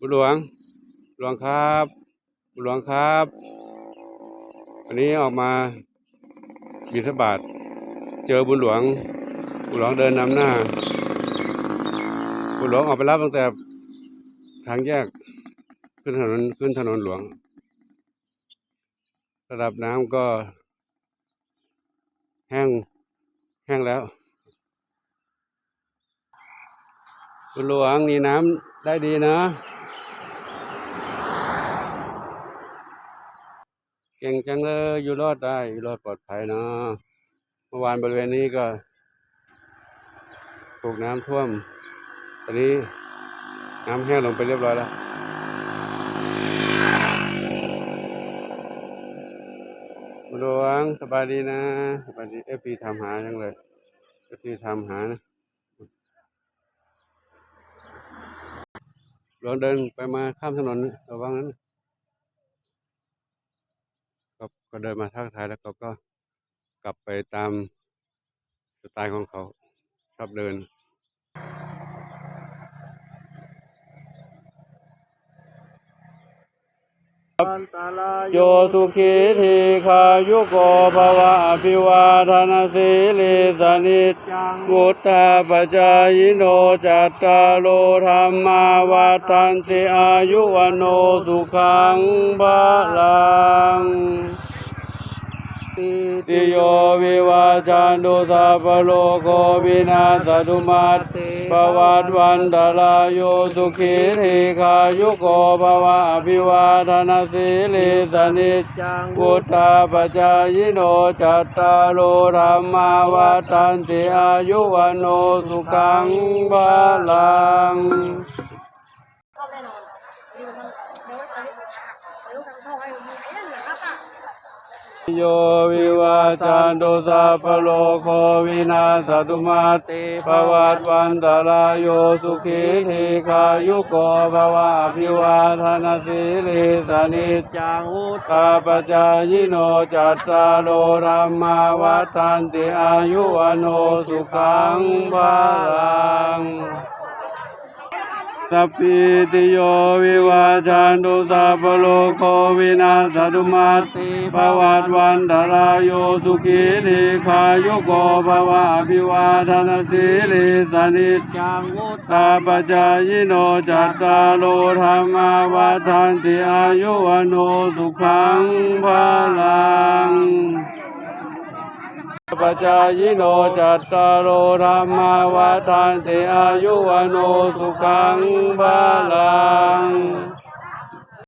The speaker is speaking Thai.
บุญหลวงหลวงครับบุญหลวงครับวันนี้ออกมาบิณฑบาตเจอบุญหลวงบุญหลวงเดินนำหน้า บุญหลวงออกไปรับตั้งแต่ทางแยกขึ้นถนนขึ้นถนนหลวง ระดับน้ำก็ แห้งแห้งแล้ว บุญหลวงนี่น้ำได้ดีนะ เก่งจังเลยอยู่รอดได้อยู่รอดปลอดภัยเนาะเมื่อวานบริเวณนี้ก็ถูกน้ำท่วม ตอนนี้น้ำแห้งลงไปเรียบร้อยแล้วบุญหลวงสบายดีนะสบายดีเอฟพีทำหาจังเลยเอฟพีทำหานะหลวงเดินไปมาข้ามถนนระวังนั้น ก็เดินมาทักทายแล้วเขาก็กลับไปตามสไตล์ของเขาชอบเดินโยทุขีทีขายุโกภวะอภิวาทนาสีลิสนิจังุตตาปจายโนจัตตาโลธรรมาวัฏันติอายุวโนสุขังบาลัง ติโยวิวาจันตุสัพโลโควินาสตุมาติปวัตวันตรายโยสุขีริกายุโกภวะอภิวาทนาสีลิสนิจังพุทธาปจายโนจัตตาโลธรรมาวัฏันติอายุวันโนสุขังบาลัง โยวิวาจันตุสัพพโลกโควินาสตุมาติภวัตวันตรายโยสุขีทีขายุโกภวะอภิวาทนาสีลิสนิจจังอุตตาปจายโนจัตตาโลธรรมาวัฏันติอายุวันโนสุขังบาลัง สัพพิติโยวิวาจันตุสัพโลกโควินาสตุมาติภวัตวันตรายโยสุขีทีขายุโกภวะภิวาทนสีลิสนิจังวุตตาปจายโนจัตตาโลธรรมาวัฏันติอายุวโนสุขังภาลัง ปจายโนจัตตารโอธรรมาวาทานติอายุวโนสุขังบาลัง